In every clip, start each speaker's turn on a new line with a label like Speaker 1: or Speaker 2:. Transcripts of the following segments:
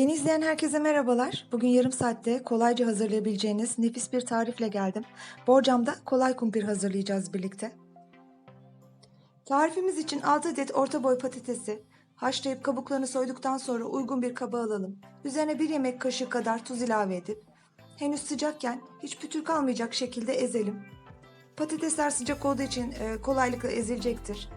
Speaker 1: Beni izleyen herkese merhabalar. Bugün yarım saatte kolayca hazırlayabileceğiniz nefis bir tarifle geldim. Borcamda kolay kumpir hazırlayacağız birlikte. Tarifimiz için 6 adet orta boy patatesi haşlayıp kabuklarını soyduktan sonra uygun bir kaba alalım. Üzerine 1 yemek kaşığı kadar tuz ilave edip henüz sıcakken hiç pütür kalmayacak şekilde ezelim. Patatesler sıcak olduğu için e, kolaylıkla ezilecektir.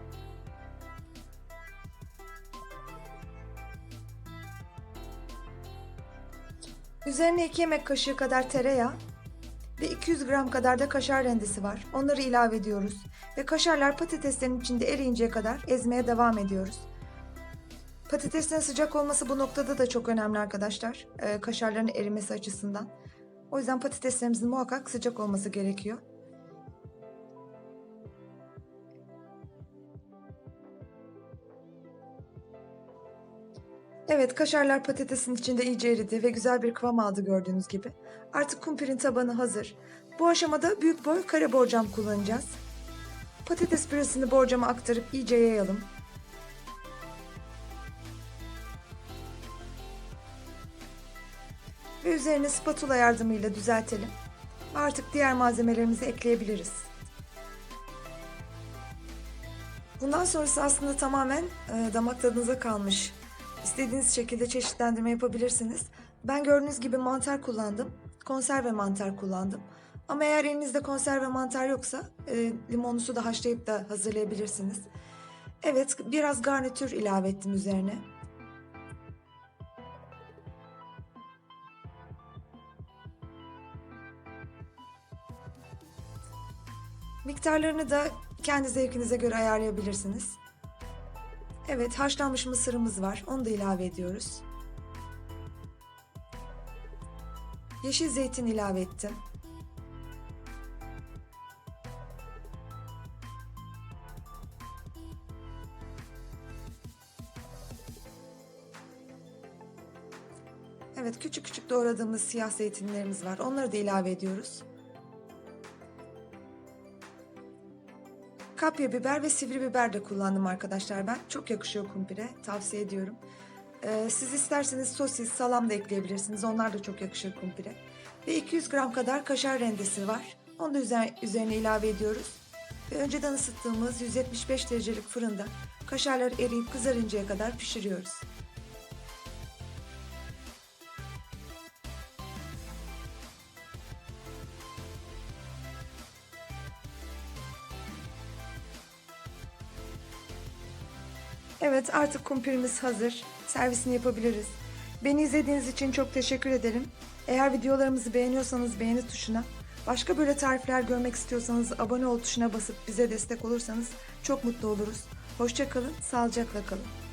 Speaker 1: Üzerine 2 yemek kaşığı kadar tereyağı ve 200 gram kadar da kaşar rendesi var. Onları ilave ediyoruz ve kaşarlar patateslerin içinde eriyinceye kadar ezmeye devam ediyoruz. Patateslerin sıcak olması bu noktada da çok önemli arkadaşlar. Ee, kaşarların erimesi açısından. O yüzden patateslerimizin muhakkak sıcak olması gerekiyor. Evet, kaşarlar patatesin içinde iyice eridi ve güzel bir kıvam aldı gördüğünüz gibi. Artık kumpirin tabanı hazır. Bu aşamada büyük boy kare borcam kullanacağız. Patates püresini borcama aktarıp iyice yayalım. Ve üzerine spatula yardımıyla düzeltelim. Artık diğer malzemelerimizi ekleyebiliriz. Bundan sonrası aslında tamamen e, damak tadınıza kalmış. İstediğiniz şekilde çeşitlendirme yapabilirsiniz. Ben gördüğünüz gibi mantar kullandım. Konserve mantar kullandım. Ama eğer elinizde konserve mantar yoksa e, limonlu su da haşlayıp da hazırlayabilirsiniz. Evet biraz garnitür ilave ettim üzerine. Miktarlarını da kendi zevkinize göre ayarlayabilirsiniz. Evet, haşlanmış mısırımız var. Onu da ilave ediyoruz. Yeşil zeytin ilave ettim. Evet, küçük küçük doğradığımız siyah zeytinlerimiz var. Onları da ilave ediyoruz. Kapya biber ve sivri biber de kullandım arkadaşlar ben. Çok yakışıyor kumpire. Tavsiye ediyorum. Ee, siz isterseniz sosis, salam da ekleyebilirsiniz. Onlar da çok yakışır kumpire. Ve 200 gram kadar kaşar rendesi var. Onu da üzerine ilave ediyoruz. Ve önceden ısıttığımız 175 derecelik fırında kaşarlar eriyip kızarıncaya kadar pişiriyoruz. Evet artık kumpirimiz hazır. Servisini yapabiliriz. Beni izlediğiniz için çok teşekkür ederim. Eğer videolarımızı beğeniyorsanız beğeni tuşuna, başka böyle tarifler görmek istiyorsanız abone ol tuşuna basıp bize destek olursanız çok mutlu oluruz. Hoşçakalın, sağlıcakla kalın.